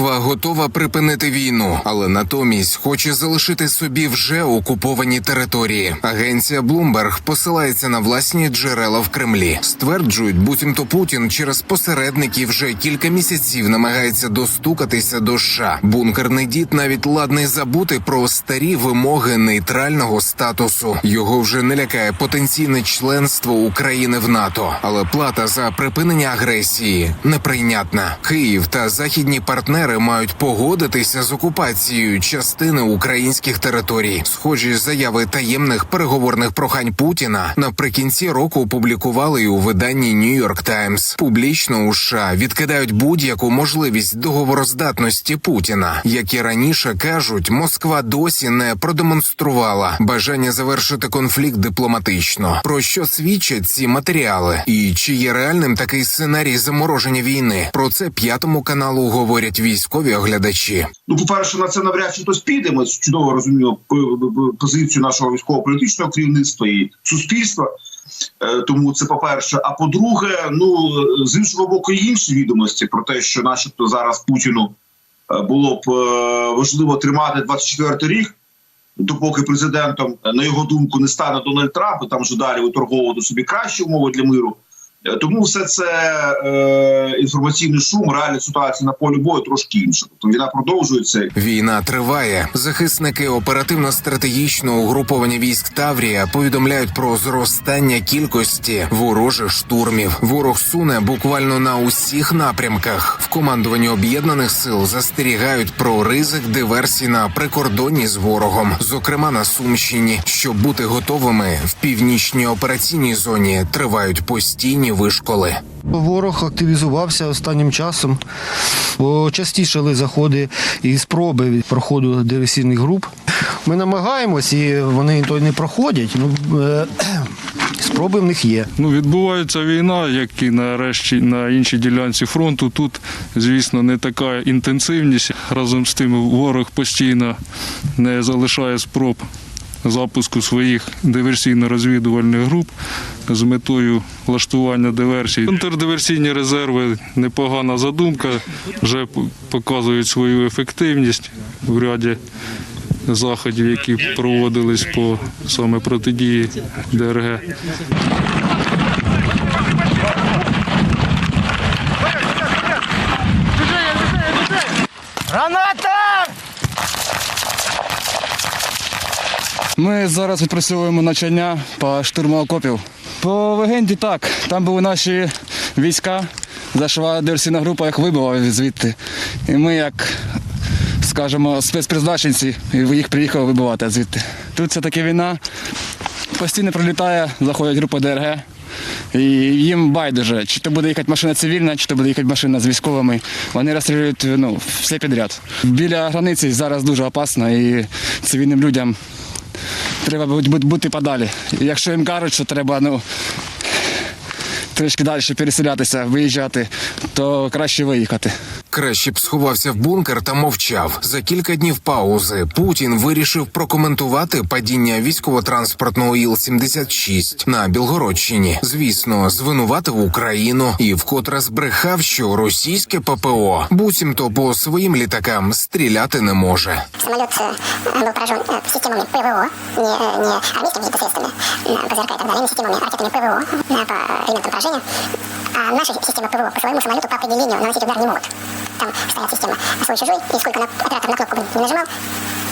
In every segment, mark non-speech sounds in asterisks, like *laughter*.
Москва готова припинити війну, але натомість хоче залишити собі вже окуповані території. Агенція Bloomberg посилається на власні джерела в Кремлі. Стверджують, буцімто Путін через посередників вже кілька місяців намагається достукатися до США. Бункерний дід навіть ладний забути про старі вимоги нейтрального статусу. Його вже не лякає потенційне членство України в НАТО, але плата за припинення агресії неприйнятна. Київ та західні партнери мають погодитися з окупацією частини українських територій. Схожі заяви таємних переговорних прохань Путіна наприкінці року опублікували й у виданні Нью-Йорк Таймс. Публічно у США відкидають будь-яку можливість договороздатності Путіна. Як і раніше кажуть, Москва досі не продемонструвала бажання завершити конфлікт дипломатично. Про що свідчать ці матеріали? І чи є реальним такий сценарій замороження війни? Про це п'ятому каналу говорять військові оглядачі. Ну, по-перше, на це навряд чи хтось піде. Ми чудово розуміємо п- п- позицію нашого військово-політичного керівництва і суспільства. Е, Тому це по-перше. А по-друге, ну з іншого боку, інші відомості про те, що, начебто, зараз Путіну е, було б е, важливо тримати 24 рік, допоки президентом, е, на його думку, не стане Дональд Трамп, і там вже далі виторговувати собі кращі умови для миру. Тому все це е, інформаційний шум, реальна ситуація на полі бою трошки інша. Тобто війна продовжується. Війна триває. Захисники оперативно-стратегічного угруповання військ Таврія повідомляють про зростання кількості ворожих штурмів. Ворог суне буквально на усіх напрямках. В командуванні об'єднаних сил застерігають про ризик диверсій на прикордонні з ворогом, зокрема на Сумщині. Щоб бути готовими в північній операційній зоні тривають постійні вишколи. Ворог активізувався останнім часом, бо частішали заходи і спроби від проходу диверсійних груп. Ми намагаємось, і вони то й не проходять. Ну, е, *clears throat* спроби в них є. Ну, відбувається війна, як і на решті на іншій ділянці фронту. Тут, звісно, не така інтенсивність. Разом з тим ворог постійно не залишає спроб запуску своїх диверсійно-розвідувальних груп з метою влаштування диверсій. Контрдиверсійні резерви непогана задумка, вже показують свою ефективність в ряді заходів, які проводились по саме протидії ДРГ. Ми зараз відпрацьовуємо навчання по штурму окопів. По легенді так, там були наші війська, зайшла диверсійна група, їх вибила звідти. І ми, як скажімо, спецпризначенці, їх приїхали вибивати звідти. Тут все таки війна. Постійно прилітає, заходять група ДРГ. І їм байдуже, чи то буде їхати машина цивільна, чи то буде їхати машина з військовими. Вони розстрілюють ну, все підряд. Біля границі зараз дуже опасно і цивільним людям треба бути, подалі. Якщо їм кажуть, що треба ну, трішки далі переселятися, виїжджати, то краще виїхати. Краще б сховався в бункер та мовчав. За кілька днів паузи Путін вирішив прокоментувати падіння військово-транспортного Іл-76 на Білгородщині. Звісно, звинуватив Україну і вкотре збрехав, що російське ППО буцімто по своїм літакам стріляти не може. Самолет э, был поражен э, системами ПВО, не, э, не армейскими какими-то средствами, э, ПЗРК и так далее, а именно системами ракетами ПВО э, по элементам поражения. А наши системы ПВО по своему самолету по определению наносить удар не могут. Там стоят системы свой-чужой, и сколько на, оператор на кнопку бы не нажимал,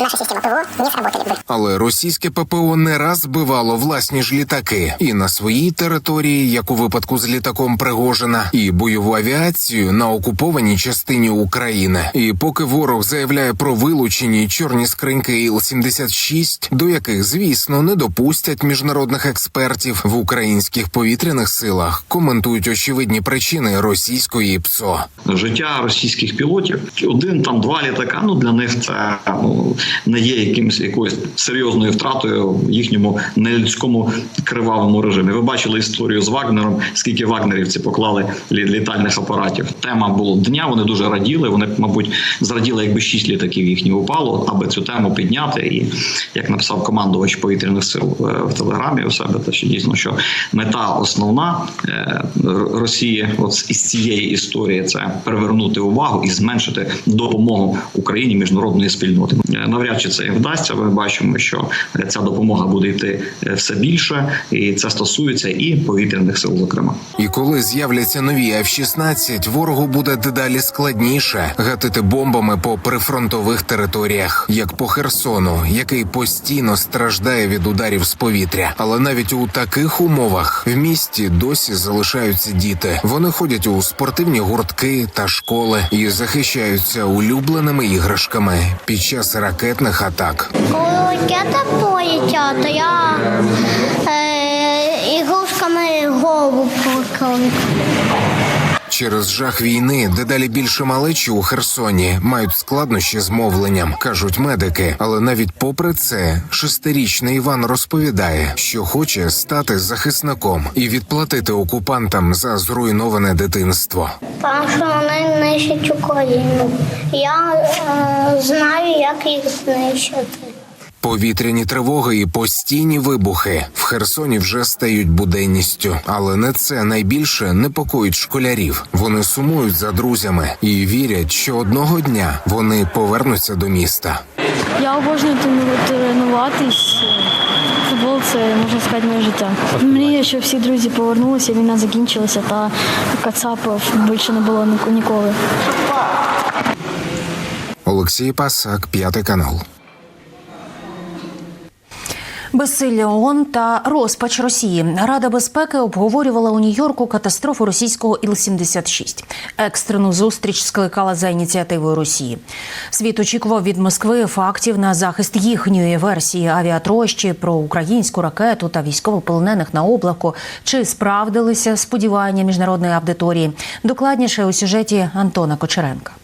наши системы ПВО не сработали бы. Але російське ППО не раз збивало власні ж літаки і на своїй території, як у випадку з літаком Пригожина, і бойову авіацію на окупованій частині України. І поки ворог заявляє про вилучені чорні скриньки Іл-76, до яких, звісно, не допустять міжнародних експертів в українських повітряних силах, коментують очевидні причини російської ПСО. життя російських пілотів. Один там два літака. Ну для них це ну не є якимось якоюсь серйозною втратою в їхньому нелюдському кривавому режимі. Ви бачили історію з Вагнером, скільки вагнерівці поклали лі- літальних апаратів. Тема було дня. Вони дуже раділи. Вони, мабуть, зраділи, якби шість літаків їхніх упало, аби цю тему підняти. І як написав командувач повітряних сил е, в телеграмі у себе, те що дійсно що мета основна е, Росії, от із цієї історії, це привернути увагу і зменшити допомогу Україні міжнародної спільноти. Навряд чи це їм вдасться. Ми бачимо, що е, ця допомога буде йти е, все більше, і це стосується і повітряних сил, зокрема. І коли з'являться нові F-16, ворогу буде дедалі складніше гатити бомбами по прифронтових територіях, як по Херсону, який постійно страждає від ударів з повітря. Але навіть у таких умовах в місті досі залишаються діти. Вони ходять у спортивні гуртки та школи і захищаються улюбленими іграшками під час ракетних атак. Коли ракета полетять, то я е, ігрушками голову покрив. Через жах війни дедалі більше малечі у Херсоні мають складнощі з мовленням, кажуть медики. Але навіть попри це, шестирічний Іван розповідає, що хоче стати захисником і відплатити окупантам за зруйноване дитинство. Тому що вони нищать Україну. Я е, знаю, як їх знищити. Повітряні тривоги і постійні вибухи в Херсоні вже стають буденністю, але не це найбільше непокоїть школярів. Вони сумують за друзями і вірять, що одного дня вони повернуться до міста. Я обожнюю тренуватись. Футбол це можна сказати моє життя. Мрію, щоб всі друзі повернулися, війна закінчилася, та кацапів більше не було ніколи. Олексій Пасак, п'ятий канал. Безсилля ООН та розпач Росії. Рада безпеки обговорювала у Нью-Йорку катастрофу російського Іл-76. Екстрену зустріч скликала за ініціативою Росії. Світ очікував від Москви фактів на захист їхньої версії авіатрощі про українську ракету та військовополонених на облаку. Чи справдилися сподівання міжнародної аудиторії? Докладніше у сюжеті Антона Кочеренка.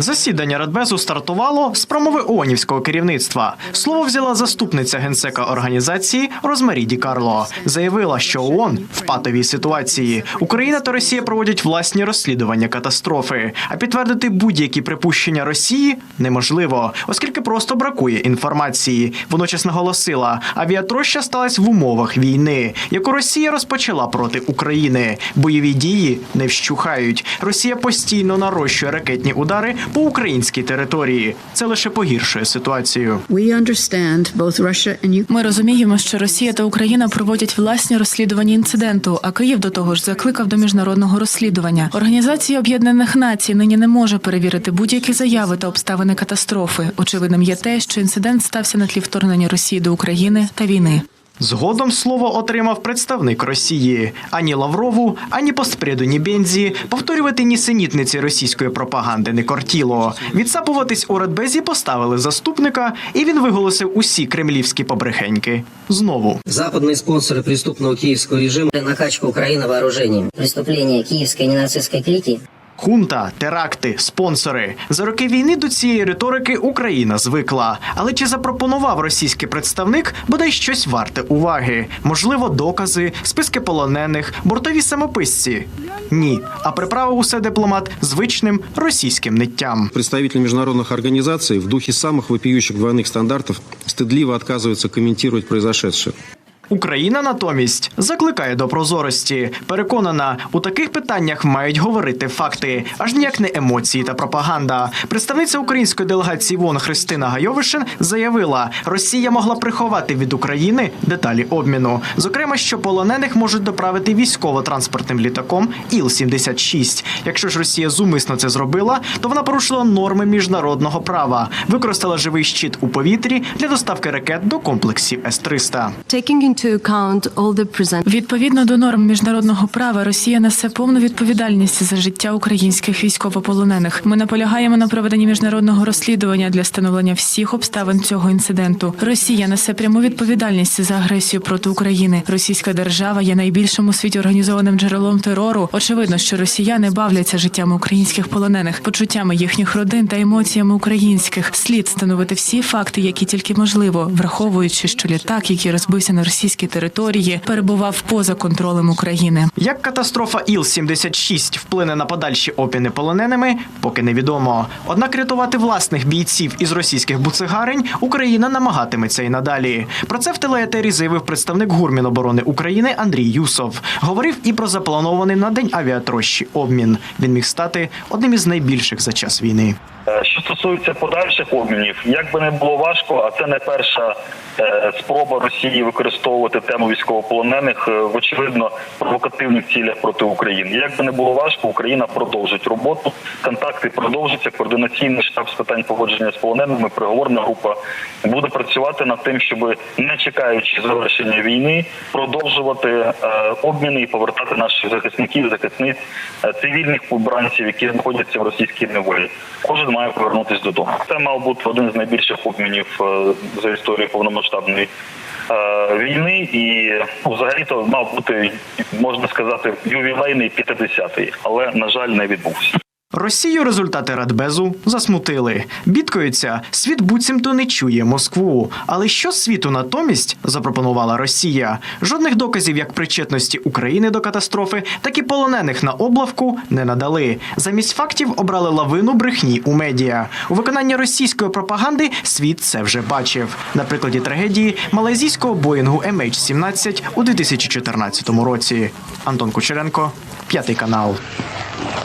Засідання Радбезу стартувало з промови ООНівського керівництва. Слово взяла заступниця генсека організації Розмарі Ді Карло. Заявила, що ООН в патовій ситуації Україна та Росія проводять власні розслідування катастрофи. А підтвердити будь-які припущення Росії неможливо, оскільки просто бракує інформації. Водночас наголосила, авіатроща сталася в умовах війни, яку Росія розпочала проти України. Бойові дії не вщухають. Росія постійно нарощує ракетні удари по українській території. Це лише погіршує ситуацію. Ми розуміємо, що Росія та Україна проводять власні розслідування інциденту, а Київ до того ж закликав до міжнародного розслідування. Організація Об'єднаних Націй нині не може перевірити будь-які заяви та обставини катастрофи. Очевидним є те, що інцидент стався на тлі вторгнення Росії до України та війни. Згодом слово отримав представник Росії. Ані Лаврову, ані постпреду, ні Бензі повторювати нісенітниці російської пропаганди не кортіло. Відсапуватись у Радбезі поставили заступника, і він виголосив усі кремлівські побрехеньки. Знову Западные спонсоры преступного киевского режима накачка Украины вооружением. Преступления киевской ненацистской клики Хунта, теракти, спонсори. За роки війни до цієї риторики Україна звикла. Але чи запропонував російський представник бодай щось варте уваги? Можливо, докази, списки полонених, бортові самописці? Ні. А приправив усе дипломат звичним російським ниттям. Представители международных организаций в духе самых вопиющих двойных стандартов стыдливо отказываются комментировать произошедшее. Україна натомість закликає до прозорості. Переконана, у таких питаннях мають говорити факти, аж ніяк не емоції та пропаганда. Представниця української делегації ВОН Христина Гайовишин заявила, Росія могла приховати від України деталі обміну. Зокрема, що полонених можуть доправити військово-транспортним літаком Іл-76. Якщо ж Росія зумисно це зробила, то вона порушила норми міжнародного права, використала живий щит у повітрі для доставки ракет до комплексів С-300. Відповідно до норм міжнародного права, Росія несе повну відповідальність за життя українських військовополонених. Ми наполягаємо на проведенні міжнародного розслідування для встановлення всіх обставин цього інциденту. Росія несе пряму відповідальність за агресію проти України. Російська держава є найбільшим у світі організованим джерелом терору. Очевидно, що росіяни бавляться життями українських полонених, почуттями їхніх родин та емоціями українських. Слід встановити всі факти, які тільки можливо, враховуючи, що літак, який розбився на російській території, перебував поза контролем України. Як катастрофа Іл-76 вплине на подальші обміни полоненими, поки невідомо. Однак рятувати власних бійців із російських буцегарень Україна намагатиметься і надалі. Про це в телеетері заявив представник гурміноборони України Андрій Юсов. Говорив і про запланований на день авіатрощі обмін. Він міг стати одним із найбільших за час війни. Е, Що стосується подальших обмінів, як би не було важко, а це не перша е, спроба Росії використовувати тему військовополонених е, в очевидно провокативних цілях проти України. Як би не було важко, Україна продовжить роботу. Контакти продовжаться. Координаційний штаб з питань поводження з полоненими, переговорна група буде працювати над тим, щоб не чекаючи завершення війни, продовжувати обміни і повертати наших захисників, захисниць, цивільних побранців, які знаходяться в російській неволі. Кожен має повернутися додому. Це мав бути один з найбільших обмінів е, за історію повномасштабної е, війни, і ну, взагалі-то мав бути можна сказати ювілейний 50-й, але на жаль, не відбувся. Росію результати Радбезу засмутили. Бідкаються, світ буцімто не чує Москву. Але що світу натомість запропонувала Росія? Жодних доказів як причетності України до катастрофи, так і полонених на облавку не надали. Замість фактів обрали лавину брехні у медіа. У виконанні російської пропаганди світ це вже бачив. На прикладі трагедії малайзійського боїнгу MH17 у 2014 році. Антон Кучеренко, п'ятий канал.